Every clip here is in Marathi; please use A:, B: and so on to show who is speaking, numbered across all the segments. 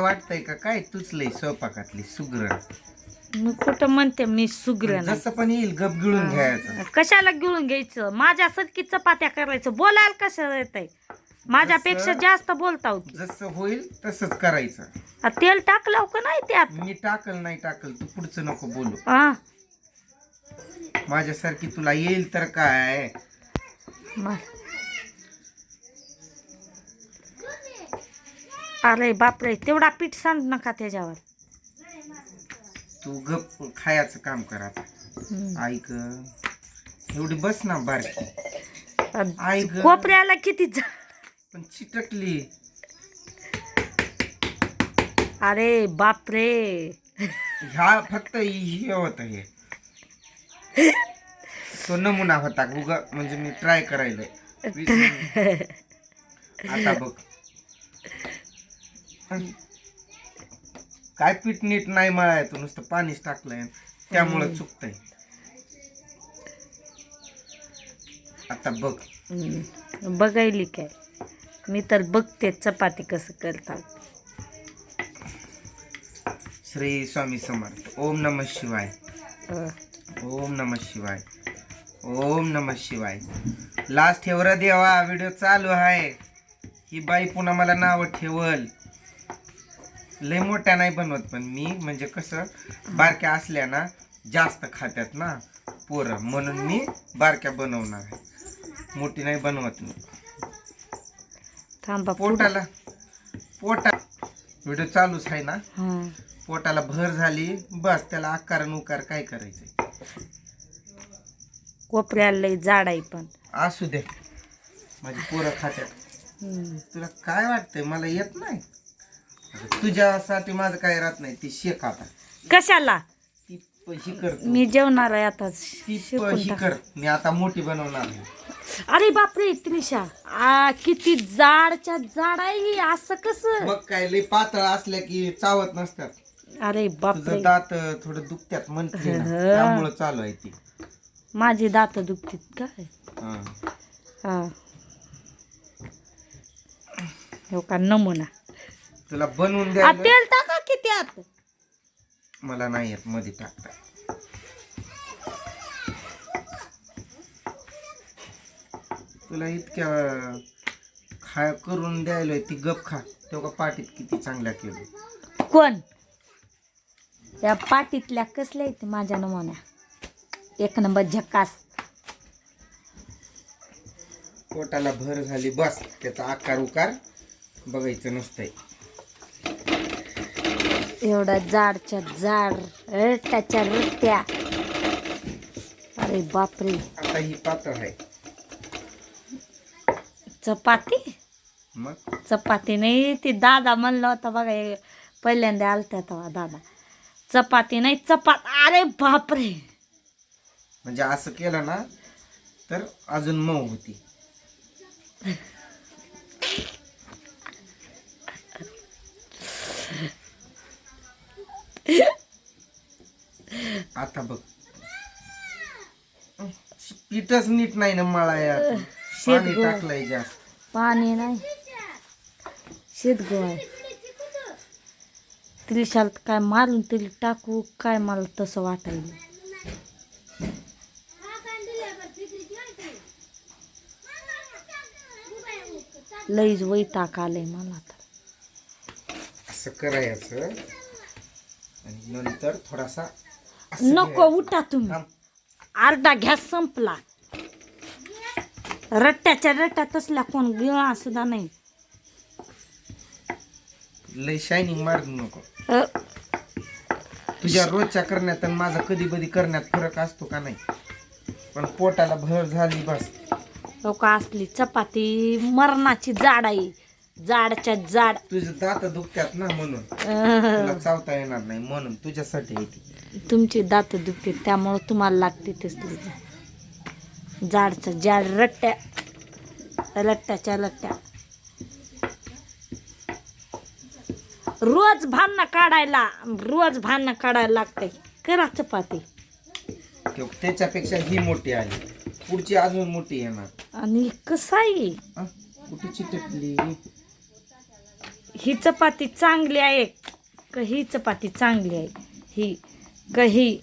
A: वाटतंय का? काय तूच लय स्वयंपाकातली सुग्रण?
B: मी कुठं म्हणते मी सुग्र
A: जसं पण येईल गप गिळून घ्यायचं.
B: कशाला गिळून घ्यायचं? माझ्यासारखी चपात्या करायचं. बोलायला कसं येत माझ्यापेक्षा
A: जसं-
B: जास्त बोलता हो की.
A: जसं होईल तसंच करायचं.
B: आ, तेल टाकलं का नाही त्यात?
A: मी टाकल नाही टाकल तू पुढचं नको बोलू.
B: हा.
A: माझ्यासारखी तुला येईल तर काय?
B: मा- अरे बापरे तेवढा पीठ सांड नका त्याच्यावर.
A: तू गप खायचं काम कर आता. ऐक एवढी बस ना बारकी.
B: कोपऱ्याला किती जा-
A: पण चिटकली.
B: अरे बापरे.
A: ह्या फक्त हे होत हे. तो नमुना होता. उग म्हणजे मी ट्राय करायला आता बघ. काय पीठ नीट नाही मळायचं नुसतं पाणीच टाकलंय. त्यामुळं चुकतंय. आता बघ.
B: हम्म. बघायली काय? मी तर बघते चपाती कसं करतात.
A: श्री स्वामी समर्थ. ओम नम शिवाय.
B: अ,
A: ओम नम शिवाय. ओम नम शिवाय. लास्ट ठेवर देवा व्हिडिओ चालू आहे. ही बाई पुन्हा मला नाव ठेवल. लय मोठ्या नाही बनवत पण मी म्हणजे कसं बारक्या असल्या ना जास्त खात्यात ना पोरं. म्हणून मी बारक्या बनवणार आहे. मोठी नाही बनवत मी.
B: थांबा.
A: पोटाला पोटा व्हिडिओ चालूच आहे ना.
B: हा.
A: पोटाला भर झाली बस त्याला आकार उकार काय करायचंय?
B: कोपऱ्याला लई जाड आहे पण.
A: असू दे. माझी पोरं खात्यात. तुला काय वाटतंय? मला येत नाही. तुझ्यासाठी माझं काय राहत नाही. ती शेक आता.
B: कशाला?
A: ती प- कर तू.
B: मी जेवणार आहे आता.
A: ती प-
B: शिकून टाक.
A: कर. मी आता मोठी बनवणार आहे.
B: अरे बापरे त्रिशा. आ, किती जाडच्या जाड आहे ही. असं कसं?
A: मग काय लय पातळ असल्या की चावत नसतात.
B: अरे बापरे.
A: तुझं दात थोडं दुखत्यात म्हणते ना,
B: हं.
A: त्यामुळं चालू आहे ती.
B: माझी दात दुखतीत काय?
A: हा.
B: हा. हो का? नमुना.
A: तुला बनवून
B: आ,
A: द्या
B: तेल टाका की त्यात?
A: मला नाही येत मध्ये टाकता. तुला इतक्या खा करून द्यायला ती गप खा. तेव्हा पाटीत किती चांगल्या केलं
B: कोण? या पाटीतल्या कसल्या आहेत माझ्या नमुन्या? एक नंबर झक्कास.
A: पोटाला भर झाली बस. त्याचा आकार उकार बघायचं नसतंय.
B: एवढा जाडच्या जाड रट्ट्याच्या रट्ट्या. अरे बापरे.
A: आता ही पातळ आहे.
B: चपाती?
A: मग?
B: चपाती नाही ती दादा म्हणलं होता बघा हे पहिल्यांदा आलता तेव्हा दादा. चपाती नाही चपात. अरे बापरे.
A: म्हणजे असं केलं ना तर अजून मऊ होती आता बघ पीठच नीट नाही ना मळाया पाणी
B: शेतगोळ.
A: टाकलंय जास्त.
B: पाणी नाही. शेतगो आहे त्रिशाल काय मारून तरी टाकू काय मला तसं वाटायला. लईच वैताग आलंय मला तर
A: असं करायचं. आणि नंतर थोडासा असं
B: नको
A: घ्यायचं.
B: उठा तुम्ही.
A: थांब.
B: अर्धा गॅस संपला. रट्ट्याच्या रट्ट्या तसल्या कोण गिळा सुद्धा नाही.
A: लय शायनिंग मारू नको.
B: अ,
A: तुझ्या रोजच्या करण्यात आणि माझा कधी कधी करण्यात फरक असतो का नाही? पण पोटाला भर झाली बस.
B: लोक असली चपाती मरणाची जाड आहे जाडच्या जाड.
A: तुझे दात दुखतात ना म्हणून. तुला चावता येणार नाही म्हणून तुझ्यासाठी आहे ती.
B: तुमची दात दुखते त्यामुळं तुम्हाला लागते तसली जाडच्या जाड रट्ट्या रट्ट्याच्या रट्ट्या रोज भांडणं काढायला रोज भांडणं काढायला लागते करा चपाती.
A: त्याच्यापेक्षा ही मोठी आली. पुढची अजून मोठी येणार.
B: आणि कसं आहे?
A: कुठे चिटकली?
B: ही चपाती चांगली आहे. का ही चपाती चांगली आहे. ही का ही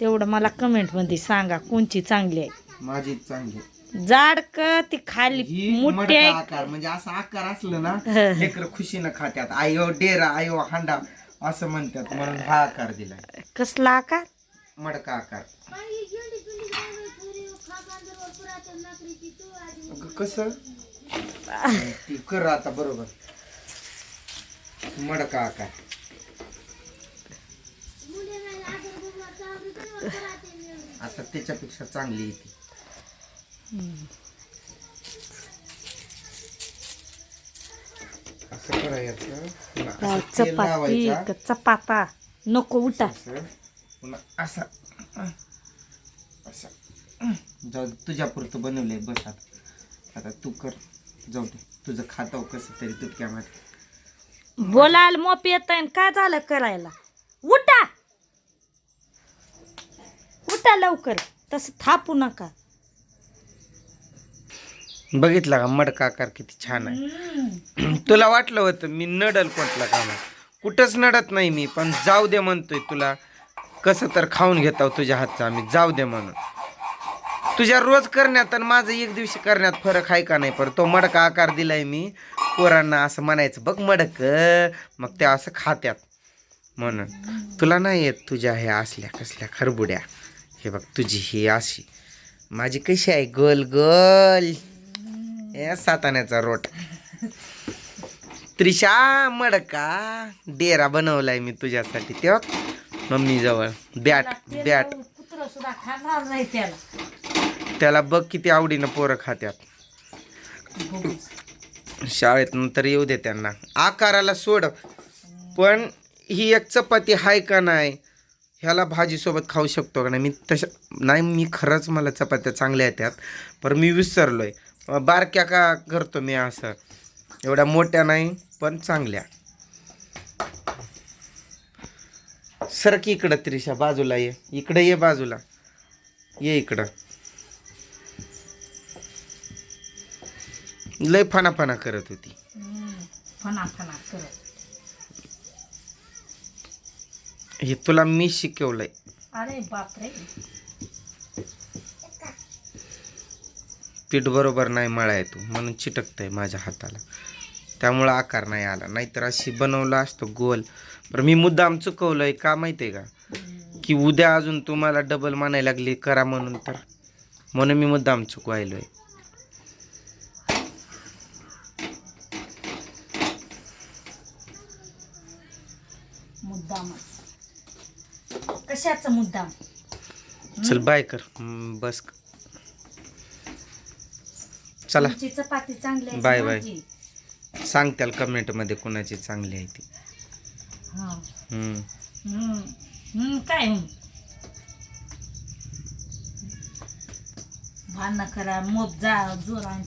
B: तेवढं मला कमेंटमध्ये सांगा कोणची चांगली आहे.
A: माझी चांगली.
B: जाड का ती खाली
A: ही
B: मोठी आहे
A: आकार म्हणजे असा आकार असलं ना. लेकर खुशीनं खात्यात. आयो डेरा आयो हांडा असं म्हणतात. म्हणून हा आकार दिलाय.
B: कसला आकार?
A: मडका आकार. अगं, कसं? ती कर आता बरोबर. मडका आकार. आता त्याच्यापेक्षा चांगली येते. असं करायचं.
B: काय चपाती चपाता. नको उठा.
A: असं पुन्हा असा. असं. जाऊ तुझ्या पुरतं बनवलंय बस आता. आता तू कर. जाऊ दे तुझं खाताव कसं तरी तुटक्यामध्ये
B: बोलायला मोप येत काय झालं करायला? उठा! उठा लवकर. तसं थापू नका.
A: बघितला का? मडका आकार किती छान आहे. तुला वाटलं होतं मी नडल कोणतला कामा कुठंच नडत नाही मी पण जाऊ दे म्हणतोय तुला कसं तर खाऊन घेताव तुझ्या हातचा आम्ही जाऊ दे म्हणून. तुझ्या रोज करण्यात आणि माझं एक दिवशी करण्यात फरक आहे का नाही? पण तो मडका आकार दिलाय मी पोरांना असं म्हणायचं बघ मडक मग ते असं खात्यात. म्हणून. तुला नाही येत तुझ्या हे असल्या कसल्या खरबुड्या. हे बघ तुझी ही अशी. माझी कशी आहे? गोल गोल. हे साताण्याचा रोट. त्रिशा मडका डेरा बनवलाय मी तुझ्यासाठी. तेव्हा मम्मी जवळ बॅट बॅट.
B: कुत्र सुद्धा खाणार नाही त्याला.
A: त्याला बघ किती आवडीनं पोरं खात्यात. शाळेत नंतर येऊ दे त्यांना. आकाराला सोड. पण ही एक चपाती हाय का नाही ह्याला भाजीसोबत खाऊ शकतो का नाही? मी तशा नाही मी खरंच मला चपात्या चांगल्या येतात पण मी विसरलोय. बारक्या का करतो मी असं. एवढ्या मोठ्या नाही पण चांगल्या. सरक इकडं त्रिशा बाजूला ये. इकडं ये बाजूला. ये इकडं. लय फणा करत होती. हे तुला मी शिकवलंय.
B: अरे बापरे.
A: पीठ बरोबर नाही मळाय तू म्हणून चिटकतंय माझ्या हाताला. त्यामुळं आकार नाही आला. नाहीतर अशी बनवला असतो गोल. पण मी मुद्दाम चुकवलंय का माहितीये का? की उद्या अजून तुम्हाला डबल म्हणायला लागली करा म्हणून तर. म्हणून मी मुद्दाम चुकवायलोय.
B: मुद्दामच. कशाचं मुद्दाम?
A: चल बाय कर. बस. चला
B: तुमची चपाती चांगली आहे
A: बाय, बाय.
B: माझी?
A: सांग त्याला कमेंटमध्ये कुणाची चांगली आहे ती
B: हा.
A: हम्म.
B: हम्म. हम्म, काय? भांडणं करा मोप जा जोर